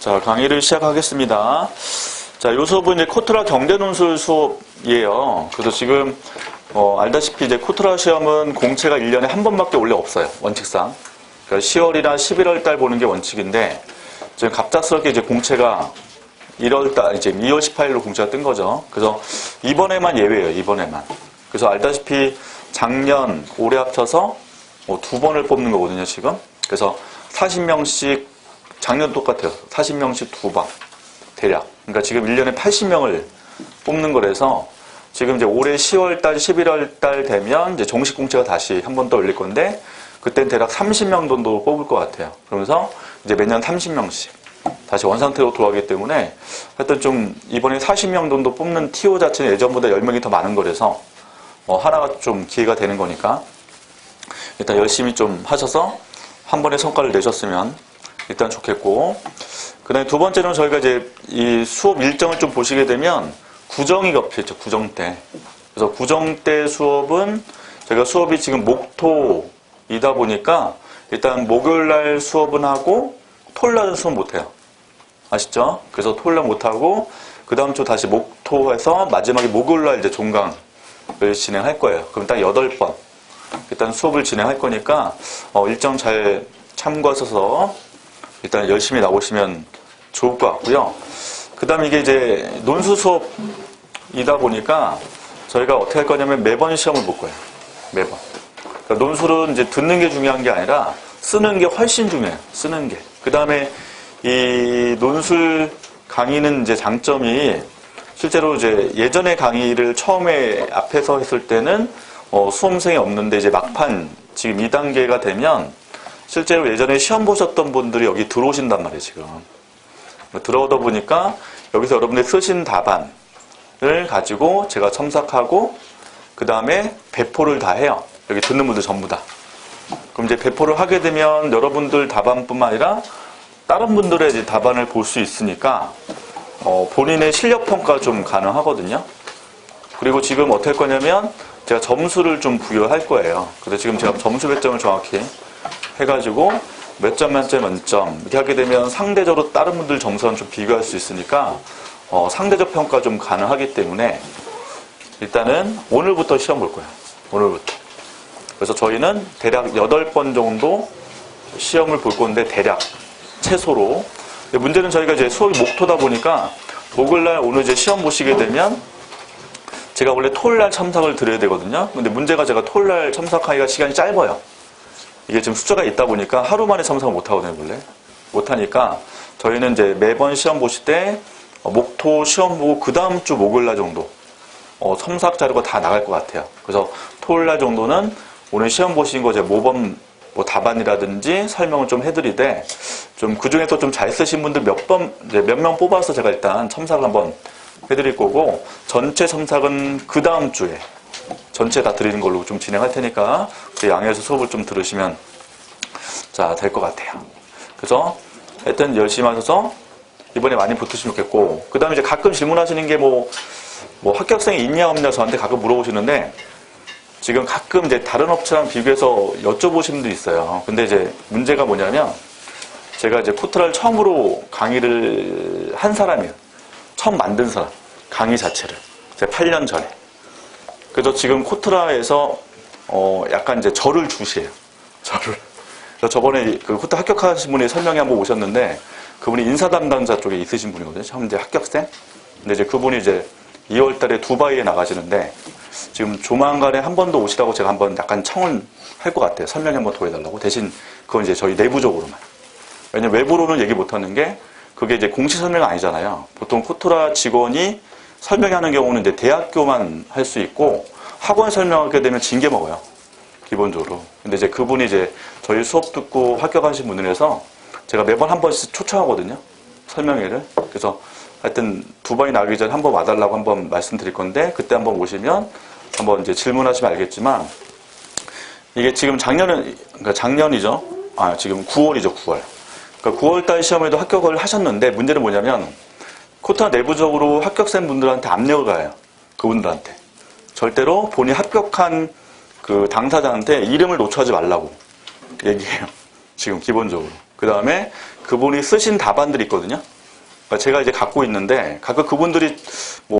자, 강의를 시작하겠습니다. 자, 요 수업은 이제 코트라 경제논술 수업이에요. 그래서 지금, 어, 알다시피 이제 코트라 시험은 공채가 1년에 한 번밖에 원래 없어요. 원칙상. 그러니까 10월이나 11월 달 보는 게 원칙인데, 지금 갑작스럽게 이제 공채가 1월 달, 이제 2월 18일로 공채가 뜬 거죠. 그래서 이번에만 예외예요, 이번에만. 그래서 알다시피 작년, 올해 합쳐서 뭐 두 번을 뽑는 거거든요, 지금. 그래서 40명씩, 작년 똑같아요. 40명씩 두 번. 대략. 그러니까 지금 1년에 80명을 뽑는 거라서 지금 이제 올해 10월 달, 11월 달 되면 이제 정식 공채가 다시 한 번 더 열릴 건데 그땐 대략 30명 정도 뽑을 것 같아요. 그러면서 이제 매년 30명씩 다시 원상태로 돌아가기 때문에 하여튼 좀 이번에 40명 정도 뽑는 TO 자체는 예전보다 10명이 더 많은 거라서 어, 하나가 좀 기회가 되는 거니까 일단 열심히 좀 하셔서 한 번에 성과를 내셨으면 일단 좋겠고. 그 다음에 두 번째는 저희가 이제 이 수업 일정을 좀 보시게 되면 구정이 겹쳐있죠 구정 때. 그래서 구정 때 수업은 저희가 수업이 지금 목토이다 보니까 일단 목요일 날 수업은 하고 토요일 날은 수업 못해요. 아시죠? 그래서 토요일 날 못하고 그 다음 주 다시 목토해서 마지막에 목요일 날 이제 종강을 진행할 거예요. 그럼 딱 8번. 일단 수업을 진행할 거니까 어, 일정 잘 참고하셔서 일단 열심히 나오시면 좋을 것 같고요. 그 다음에 이게 이제 논술 수업이다 보니까 저희가 어떻게 할 거냐면 매번 시험을 볼 거예요. 매번. 그러니까 논술은 이제 듣는 게 중요한 게 아니라 쓰는 게 훨씬 중요해요. 쓰는 게. 그 다음에 이 논술 강의는 이제 장점이 실제로 이제 예전에 강의를 처음에 앞에서 했을 때는 어, 수험생이 없는데 이제 막판 지금 2단계가 되면 실제로 예전에 시험 보셨던 분들이 여기 들어오신단 말이에요, 지금. 들어오다 보니까 여기서 여러분들 쓰신 답안을 가지고 제가 첨삭하고 그 다음에 배포를 다 해요. 여기 듣는 분들 전부 다. 그럼 이제 배포를 하게 되면 여러분들 답안뿐만 아니라 다른 분들의 답안을 볼 수 있으니까 어, 본인의 실력 평가 좀 가능하거든요. 그리고 지금 어떻게 할 거냐면 제가 점수를 좀 부여할 거예요. 그래서 지금 제가 점수 배점을 정확히 해가지고 몇 점 만점 만점 이렇게 하게 되면 상대적으로 다른 분들 점수랑 좀 비교할 수 있으니까 어, 상대적 평가 좀 가능하기 때문에 일단은 오늘부터 시험 볼 거예요. 오늘부터. 그래서 저희는 대략 8번 정도 시험을 볼 건데 대략 최소로 문제는 저희가 이제 수업이 목토다 보니까 목요일날 오늘 이제 시험 보시게 되면 제가 원래 토요일날 첨삭을 드려야 되거든요. 근데 문제가 제가 토요일날 첨삭하기가 시간이 짧아요. 이게 지금 숫자가 있다 보니까 하루 만에 첨삭을 못 하거든요, 원래. 못 하니까 저희는 이제 매번 시험 보실 때 어, 목토 시험 보고 그 다음 주 목요일 날 정도 어, 첨삭 자료가 다 나갈 것 같아요. 그래서 토요일 날 정도는 오늘 시험 보신 거 이제 모범 뭐 답안이라든지 설명을 좀 해드리되 좀 그 중에서 좀 잘 쓰신 분들 몇 번, 몇 명 뽑아서 제가 일단 첨삭을 한번 해드릴 거고 전체 첨삭은 그 다음 주에 전체 다 드리는 걸로 좀 진행할 테니까 그 양해해서 수업을 좀 들으시면 자 될 것 같아요. 그래서 하여튼 열심히 하셔서 이번에 많이 붙으시면 좋겠고 그 다음에 이제 가끔 질문하시는 게 뭐 뭐 합격생이 있냐 없냐 저한테 가끔 물어보시는데 지금 가끔 이제 다른 업체랑 비교해서 여쭤보시는 분도 있어요. 근데 이제 문제가 뭐냐면 제가 이제 코트라를 처음으로 강의를 한 사람이에요. 처음 만든 사람. 강의 자체를. 제가 8년 전에. 그래서 지금 코트라에서 어 약간 이제 저를 주시해요. 그래서 저번에 그 코트 합격하신 분이 설명회 한번 오셨는데 그분이 인사 담당자 쪽에 있으신 분이거든요. 처음 이제 합격생. 근데 이제 그분이 이제 2월 달에 두바이에 나가시는데 지금 조만간에 한 번 더 오시라고 제가 한번 약간 청을 할 것 같아요. 설명회 한번 더 해달라고. 대신 그건 이제 저희 내부적으로만. 왜냐면 외부로는 얘기 못 하는 게 그게 이제 공식 설명 아니잖아요. 보통 코트라 직원이 설명하는 경우는 이제 대학교만 할 수 있고 학원 설명하게 되면 징계 먹어요. 기본적으로. 근데 이제 그분이 이제 저희 수업 듣고 합격하신 분이라서 제가 매번 한 번씩 초청하거든요. 설명회를. 그래서 하여튼 두 번이 나가기 전에 한 번 와달라고 한 번 말씀드릴 건데 그때 한번 오시면 한번 이제 질문하시면 알겠지만 이게 지금 작년은 그러니까 작년이죠. 아 지금 9월이죠 9월. 그러니까 9월달 시험에도 합격을 하셨는데 문제는 뭐냐면 코타 내부적으로 합격생 분들한테 압력을 가요. 그분들한테 절대로 본인 합격한 그 당사자한테 이름을 노출하지 말라고 얘기해요. 지금 기본적으로. 그 다음에 그분이 쓰신 답안들이 있거든요. 그러니까 제가 이제 갖고 있는데 가끔 그분들이 뭐